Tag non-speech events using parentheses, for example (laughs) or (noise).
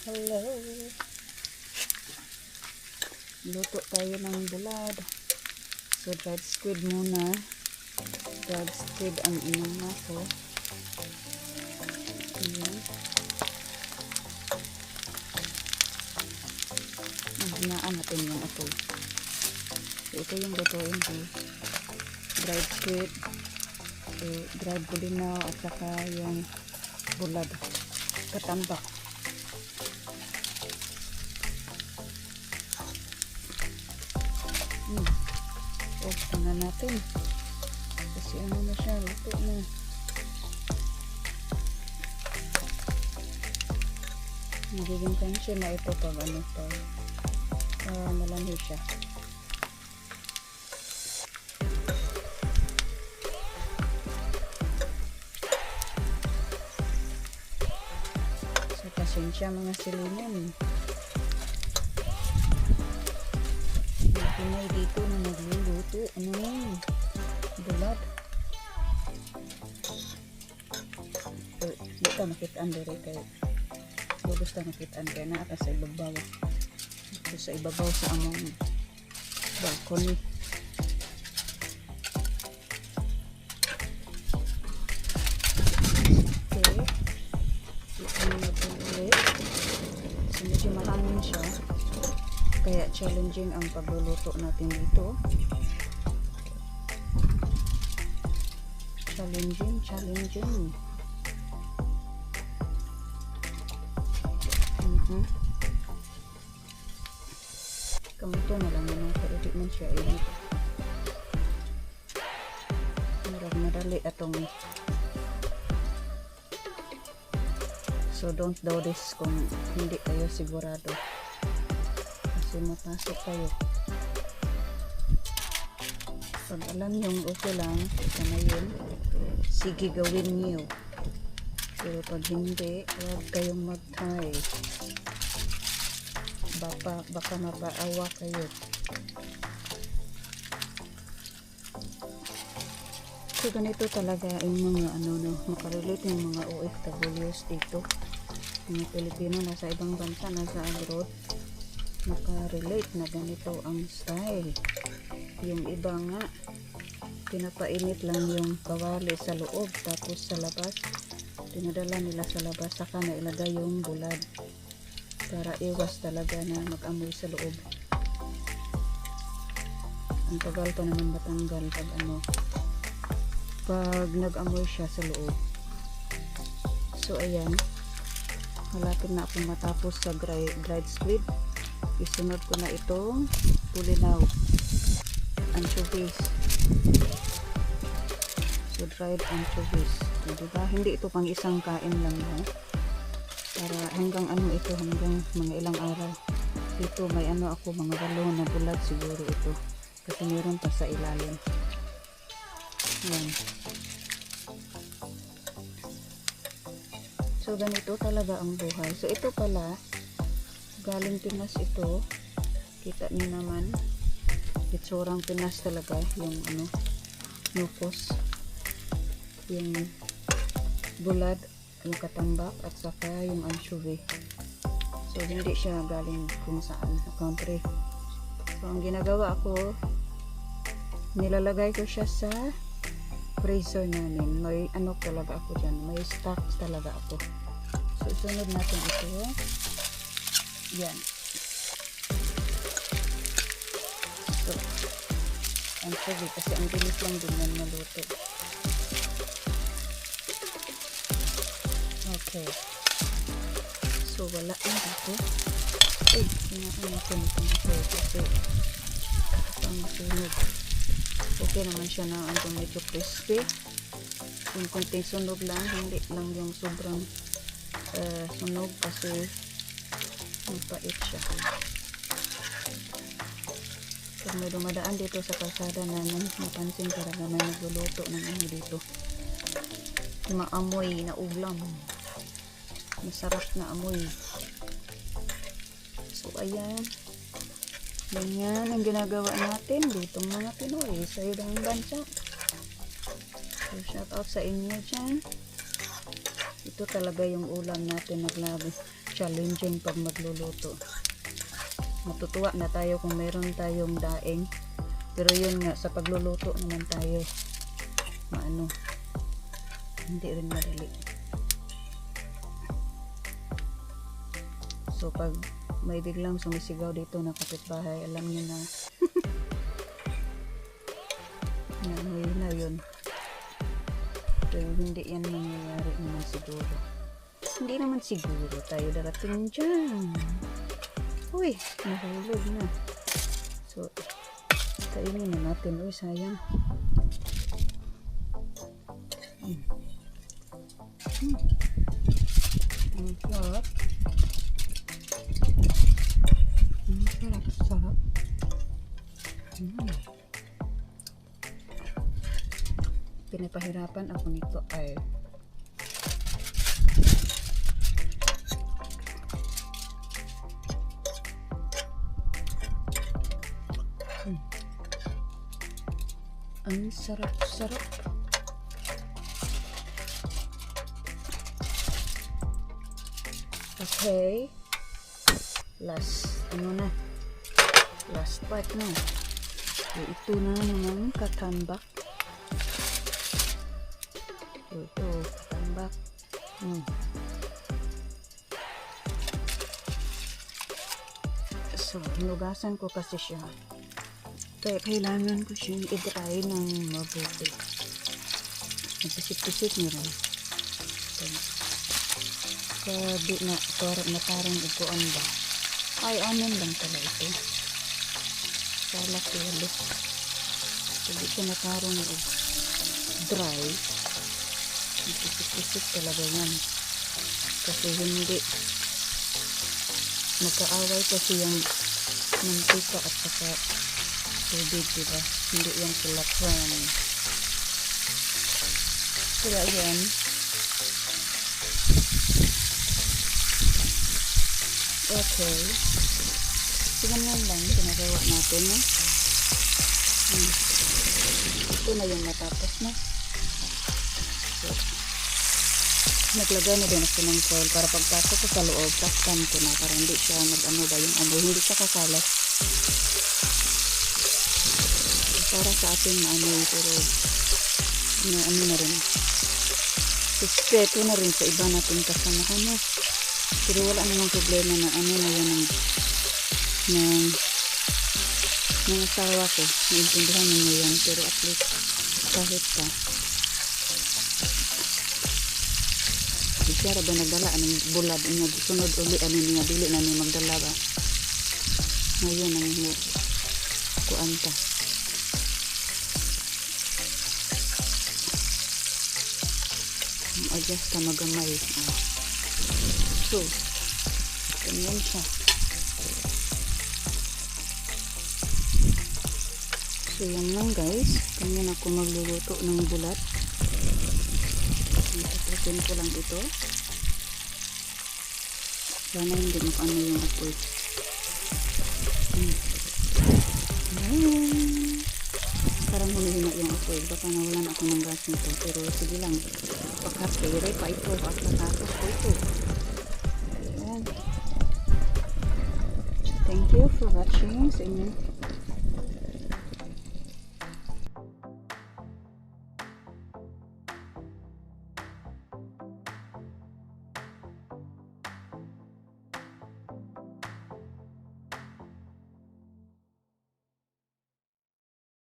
Hello. Luto tayo ng bulad. So, dried squid muna. Dried squid ang inuna ko. Ayan. Ah, hinaan natin yung apoy. So, ito yung lutuin ko. Dried squid. Eh, dried bulinaw at saka yung bulad. Katambak. Hmm. Na natin. Kasi ano na siya, luto na. Magiging crunchy na ito pag ano pa. Uh, malamig siya. So, pasensya mga silinin. May Pinay dito na nagluluto. Ano yun? Bulat. Eh, Di ka makitaan dere kay Di gusto makitaan kay na sa ibabaw. Dito sa ibabaw sa among. Okay. Kaya challenging ang pagluluto natin dito. Challenging, challenging. Mhm. Kamuto na lang. Pero di man siya edit. Marag madali atong So don't do this kung hindi kayo sigurado kasi mapasok kayo. Pag alam yung okay lang, ito na yun, sige gawin niyo. Pero pag hindi, huwag kayong mag-try. Baka, baka mapaawa kayo. So ganito talaga yung mga ano no, makarelate yung mga OFWs dito. Mga Pilipino nasa ibang bansa, nasa abroad makarelate na ganito ang style. Yung iba nga, pinapainit lang yung kawali sa loob tapos sa labas, dinadala nila sa labas saka na ilagay yung bulad para iwas talaga na mag-amoy sa loob. Ang tagal pa naman matanggal pag ano, pag nag-amoy siya sa loob. So ayan, malapit na akong matapos sa dry, dried squid isunod ko na itong pulinaw. Anchovies. So dried anchovies. So, diba? hindi ito pang isang kain lang ha? para hanggang ano ito hanggang mga ilang araw. Dito may ano ako mga walo na bulat siguro ito. Kasi meron pa sa ilalim. Yan. So ganito talaga ang buhay. So ito pala galing Pinas ito. Kita niyo naman. Itsurang Pinas talaga yung ano nukos yung bulad yung katambak at saka yung anchovy so hindi siya galing kung saan sa country. So ang ginagawa ko nilalagay ko siya sa freezer namin. May ano talaga ako dyan may stocks talaga ako. So sunod natin ito yan. So, ang sabi kasi ang bilis lang din yan maluto. Okay. So, wala na dito. Ay, sinabi natin itong ito kasi ang masunog. Okay naman siya na ang medyo crispy. Yung konting sunog lang, hindi lang yung sobrang uh, sunog kasi mapait siya. Pag may dumadaan dito sa kalsada namin, mapansin talaga may nagluluto ng ano dito. Maamoy na ulam. Masarap na amoy. So, ayan. Ganyan ang ginagawa natin dito mga Pinoy sa ibang bansa. So, shout out sa inyo dyan. ito talaga yung ulam natin naglabi. Challenging pag magluluto. Matutuwa na tayo kung meron tayong daing. Pero yun nga, sa pagluluto naman tayo, maano, hindi rin madali. So pag may biglang sumisigaw dito na kapitbahay, alam niyo na (laughs) na na yun. Pero hindi yan nangyayari naman siguro. Hindi naman siguro tayo darating dyan. Uy, nahulog na. So, kainin na natin. Uy, sayang. Mm. Mm. Ang sarap. Ang sarap, sarap. Mm. Pinapahirapan ako nito ay Ang sarap-sarap. Okay. Last, ano na? Last part na. So, ito na naman katambak. So, ito, katambak. Hmm. So, hinugasan ko kasi siya. Kaya kailangan ko siyang i-dry ng mabuti. Nagpisip-pisip niyo rin. So, sabi na, parang na parang upuan ba? Ay, anin lang pala ito. Kala kilo. Sabi siya na parang dry. Nagpisip-pisip talaga yan. Kasi hindi magkaaway kasi yung mantika at saka tubig, diba? Hindi yan sila friend. Kaya yan, okay. Tingnan lang, ginagawa natin, no? Hmm. Ito na yung natapos na. So, naglagay na din ako ng foil para pagpasok ko sa loob, takpan ko na para hindi siya mag-ano ba yung amoy, hindi siya kakalat. Para sa atin maamoy, pero ano, ano na rin. Respeto na rin sa iba natin kasamahan na. Pero wala namang problema na ano na yan ng ng ng asawa ko. Naintindihan niyo yan. Pero at least kahit pa siya ba nagdala anong bulad niya sunod uli ano niya dili na niya magdala ba ngayon ang kuan ta adjust ka magamay ah. so ganyan siya so yan lang guys ganyan ako magluluto ng bulat Tapusin ko lang ito. Sana hindi makano yung apoy. Hmm. Ayan. Parang humihina yung apoy. Baka nawalan ako ng gas nito. Pero sige lang. Pagkapere pa ito. At natapos ko ito. Ayan. Thank you for watching sa inyong